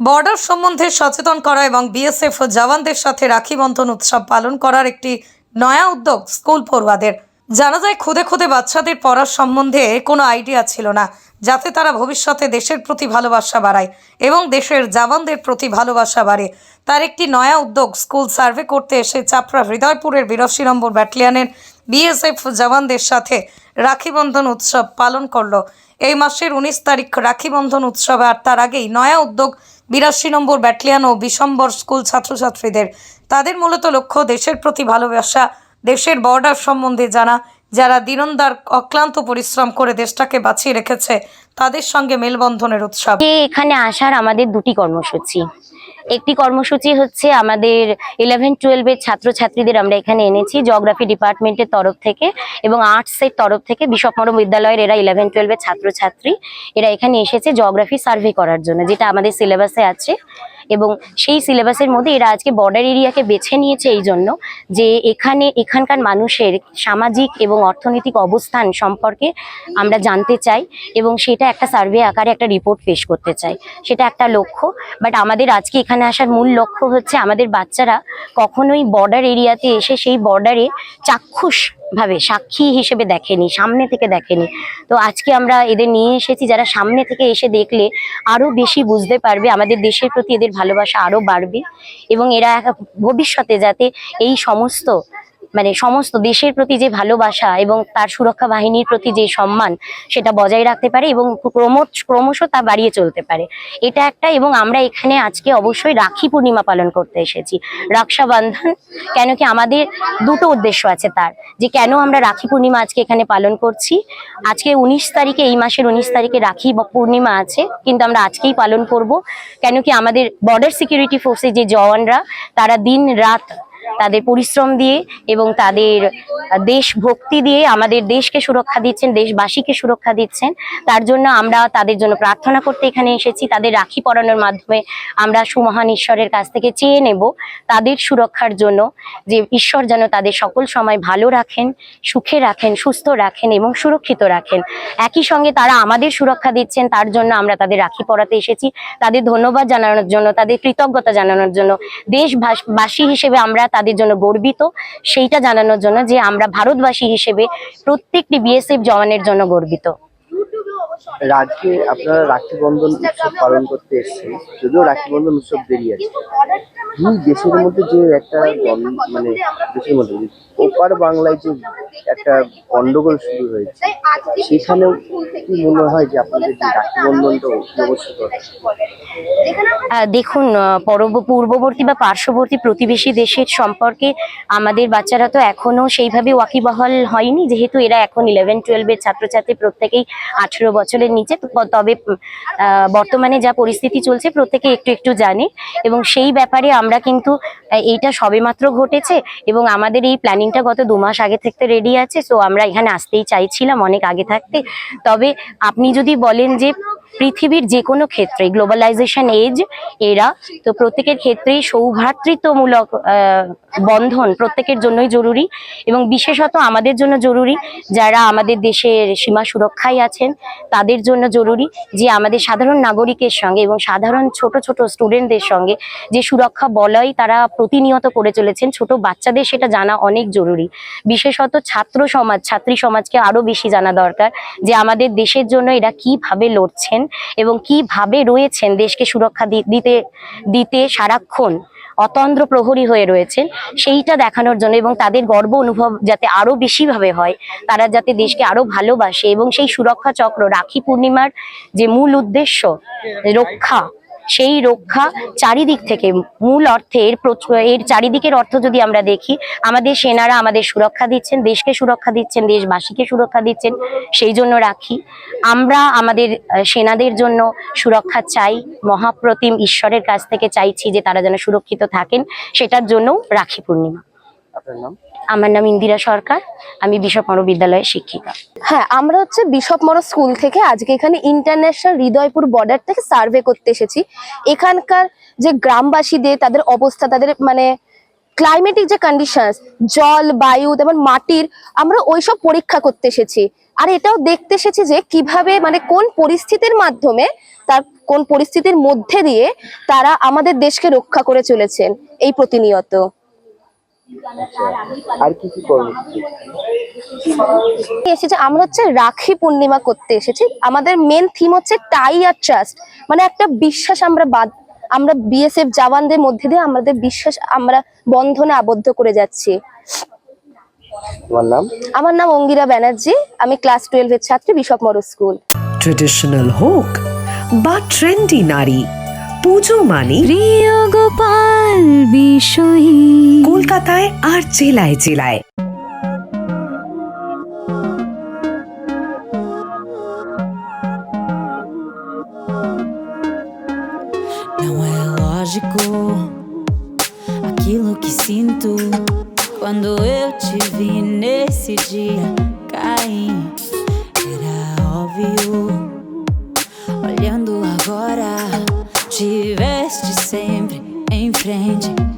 Border সম্বন্ধে সচেতন করা এবং বিএসএফ ও জওয়ানদের সাথে রাখি বন্ধন উৎসব পালন করার একটি নয়া উদ্যোগ স্কুল পড়ুয়াদের। জানা যায়, খুদে খুদে বাচ্চাদের পড়ার সম্বন্ধে কোনো আইডিয়া ছিল না, যাতে তারা ভবিষ্যতে দেশের প্রতি ভালোবাসা বাড়ায় এবং দেশের জওয়ানদের প্রতি ভালোবাসা বাড়ে। তার একটি নয়া উদ্যোগ স্কুল সার্ভে করতে এসে চাপড়া হৃদয়পুরের বিরাশি নম্বর ব্যাটালিয়নের বিএসএফ জওয়ানদের সাথে রাখি বন্ধন উৎসব পালন করল। এই মাসের উনিশ তারিখ রাখি বন্ধন উৎসবে, আর তার আগেই নয়া উদ্যোগ বিরাশি নম্বর ব্যাটালিয়ান ও বিশম্বর স্কুল ছাত্রছাত্রীদের। তাদের মূলত লক্ষ্য দেশের প্রতি ভালোবাসা, দেশের বর্ডার সম্বন্ধে জানা, যারা দিনন্দার অক্লান্ত পরিশ্রম করে দেশটাকে বাঁচিয়ে রেখেছে, তাদের সঙ্গে মেলবন্ধনের উৎসব। এখানে আসার আমাদের দুটি কর্মসূচি। একটি কর্মসূচি হচ্ছে আমাদের ইলেভেন টুয়েলভের ছাত্রছাত্রীদের আমরা এখানে এনেছি জিওগ্রাফি ডিপার্টমেন্টের তরফ থেকে এবং আর্টসের তরফ থেকে বিশপমরম বিদ্যালয়ের এরা ইলেভেন টুয়েলভের ছাত্রছাত্রী। এরা এখানে এসেছে জগ্রাফি সার্ভে করার জন্য, যেটা আমাদের সিলেবাসে আছে। এবং সেই সিলেবাসের মধ্যে এরা আজকে বর্ডার এরিয়াকে বেছে নিয়েছে এই জন্য যে এখানে, এখানকার মানুষের সামাজিক এবং অর্থনৈতিক অবস্থান সম্পর্কে আমরা জানতে চাই এবং সেটা একটা সার্ভে আকারে একটা রিপোর্ট পেশ করতে চাই। সেটা একটা লক্ষ্য বাট আমাদের আজকে এখানে আসার মূল লক্ষ্য হচ্ছে আমাদের বাচ্চারা কখনোই বর্ডার এরিয়াতে এসে সেই বর্ডারে চাক্ষুষ ভাবে সাক্ষী হিসেবে দেখেনি, সামনে থেকে দেখেনি। তো আজকে আমরা এদের নিয়ে এসেছি, যারা সামনে থেকে এসে দেখলে আরও বেশি বুঝতে পারবে, আমাদের দেশের প্রতি এদের ভালোবাসা আরও বাড়বে এবং এরা ভবিষ্যতে যাতে এই সমস্ত মানে সমস্ত দেশের প্রতি যে ভালোবাসা এবং তার সুরক্ষা বাহিনীর প্রতি যে সম্মান, সেটা বজায় রাখতে পারে এবং ক্রমশ ক্রমশ তা বাড়িয়ে চলতে পারে। এটা একটা এবং আমরা এখানে আজকে অবশ্যই রাখি পূর্ণিমা পালন করতে এসেছি। রক্ষাবন্ধন কেন কি আমাদের দুটো উদ্দেশ্য আছে তার, যে কেন আমরা রাখি পূর্ণিমা আজকে এখানে পালন করছি। আজকে উনিশ তারিখে, এই মাসের উনিশ তারিখে রাখি পূর্ণিমা আছে, কিন্তু আমরা আজকেই পালন করব। কেন কি আমাদের বর্ডার সিকিউরিটি ফোর্সের যে জওয়ানরা, তারা দিন রাত তাদের পরিশ্রম দিয়ে এবং তাদের আহ, দেশভক্তি দিয়ে আমাদের দেশকে সুরক্ষা দিচ্ছেন দেশবাসীকে সুরক্ষা দিচ্ছেন। তার জন্য আমরা তাদের জন্য প্রার্থনা করতে এখানে এসেছি। তাদের রাখি পরানোর মাধ্যমে আমরা সুমহান ঈশ্বরের কাছ থেকে চেয়ে নেব তাদের সুরক্ষার জন্য যে ঈশ্বর যেন তাদের সকল সময় ভালো রাখেন সুখে রাখেন সুস্থ রাখেন এবং সুরক্ষিত রাখেন। একই সঙ্গে তারা আমাদের সুরক্ষা দিচ্ছেন তার জন্য আমরা তাদের রাখি পরাতে এসেছি। তাদের ধন্যবাদ জানানোর জন্য তাদের কৃতজ্ঞতা জানানোর জন্য দেশবাসী হিসেবে আমরা তাদের জন্য গর্বিত। সেইটা জানানোর জন্য যে আমরা ভারতবাসী হিসেবে প্রত্যেকটি বিএসএফ জওয়ানের জন্য গর্বিত। রাজ্যে আপনারা উৎসব পালন করতে এসেছেন। যদিও রাখি বন্ধন উৎসব দেরি আছে। দুই দেশের মধ্যে যে একটা মানে দেশের মধ্যে ওপার বাংলায় যে একটা গন্ডগোল শুরু হয়েছে। সেখানেও কি মনে হয় যে আপনাদের যে রাখি অবশ্যই দেখুন পরব- পূর্ববর্তী বা পার্শ্ববর্তী প্রতিবেশী দেশের সম্পর্কে আমাদের বাচ্চারা তো এখনও সেইভাবে ওয়াকিবহাল হয়নি, যেহেতু এরা এখন ইলেভেন টুয়েলভের ছাত্রছাত্রী প্রত্যেকেই আঠেরো বছরের নিচে। তবে বর্তমানে যা পরিস্থিতি চলছে প্রত্যেকে একটু একটু জানে। এবং সেই ব্যাপারে আমরা কিন্তু এইটা সবেমাত্র ঘটেছে এবং আমাদের এই প্ল্যানিংটা গত দু মাস আগে থেকে রেডি আছে সো আমরা এখানে আসতেই চাইছিলাম অনেক আগে থাকতে। তবে আপনি যদি বলেন যে পৃথিবীর যে কোনো ক্ষেত্রে গ্লোবালাইজেশন এজ এরা তো প্রত্যেকের ক্ষেত্রেই সৌভ্রাতৃত্বমূলক বন্ধন প্রত্যেকের জন্যই জরুরি এবং বিশেষত আমাদের জন্য জরুরি যারা আমাদের দেশের সীমা সুরক্ষায় আছেন, তাদের জন্য জরুরি যে আমাদের সাধারণ নাগরিকের সঙ্গে এবং সাধারণ ছোট ছোট স্টুডেন্টদের সঙ্গে যে সুরক্ষা বলয় তারা প্রতিনিয়ত করে চলেছেন, ছোট বাচ্চাদের সেটা জানা অনেক জরুরি। বিশেষত ছাত্র সমাজ, ছাত্রী সমাজকে আরও বেশি জানা দরকার যে আমাদের দেশের জন্য এরা কীভাবে লড়ছেন এবং কীভাবে রয়েছেন দেশকে সুরক্ষা দিতে দিতে সারাক্ষণ অতন্দ্র প্রহরী হয়ে রয়েছেন, সেইটা দেখানোর জন্য এবং তাদের গর্ব অনুভব যাতে আরও বেশিভাবে হয়, তারা যাতে দেশকে আরও ভালোবাসে এবং সেই সুরক্ষা চক্র রাখি পূর্ণিমার যে মূল উদ্দেশ্য, রক্ষা সেই রক্ষা চারিদিক থেকে, মূল অর্থে এর এর চারিদিকের অর্থ যদি আমরা দেখি, আমাদের সেনারা আমাদের সুরক্ষা দিচ্ছেন, দেশকে সুরক্ষা দিচ্ছেন, দেশবাসীকে সুরক্ষা দিচ্ছেন, সেই জন্য রাখি। আমরা আমাদের সেনাদের জন্য সুরক্ষা চাই, মহাপ্রতিম ঈশ্বরের কাছ থেকে চাইছি যে তারা যেন সুরক্ষিত থাকেন, সেটার জন্যও রাখি পূর্ণিমা। আমার নাম ইন্দিরা সরকার, আমি বিশ্বকর্ম বিদ্যালয়ের শিক্ষিকা। হ্যাঁ আমরা হচ্ছে বিশপ মরো স্কুল থেকে আজকে এখানে ইন্টারন্যাশনাল হৃদয়পুর বর্ডার থেকে সার্ভে করতে এসেছি। এখানকার যে গ্রামবাসীদের তাদের অবস্থা, তাদের মানে ক্লাইমেটিক যে কন্ডিশনস জল, বায়ু তেমন মাটির, আমরা ওইসব পরীক্ষা করতে এসেছি। আর এটাও দেখতে এসেছি যে কীভাবে মানে কোন পরিস্থিতির মাধ্যমে, তার কোন পরিস্থিতির মধ্যে দিয়ে তারা আমাদের দেশকে রক্ষা করে চলেছেন এই প্রতিনিয়ত। আর কি কি কর্মসূচি এসেছে আমরা হচ্ছে রাখি পূর্ণিমা করতে এসেছি। আমাদের মেন থিম হচ্ছে টাই আর ট্রাস্ট মানে একটা বিশ্বাস আমরা বাদ আমরা বিএসএফ জওয়ানদের মধ্যে দিয়ে আমাদের বিশ্বাস আমরা বন্ধনে আবদ্ধ করে যাচ্ছি। আমার নাম অঙ্গিরা ব্যানার্জি। আমি ক্লাস টুয়েলভের ছাত্রী বিশপ মরু স্কুল ট্রেডিশনাল হোক বা ট্রেন্ডি নারী পুজো মানে প্রিয় গোপাল বিষয়ী কলকাতায় আর জেলায় জেলায় Não é lógico aquilo que sinto quando eu te vi nesse dia cair. Era óbvio. Olhando agora, tiveste sempre change.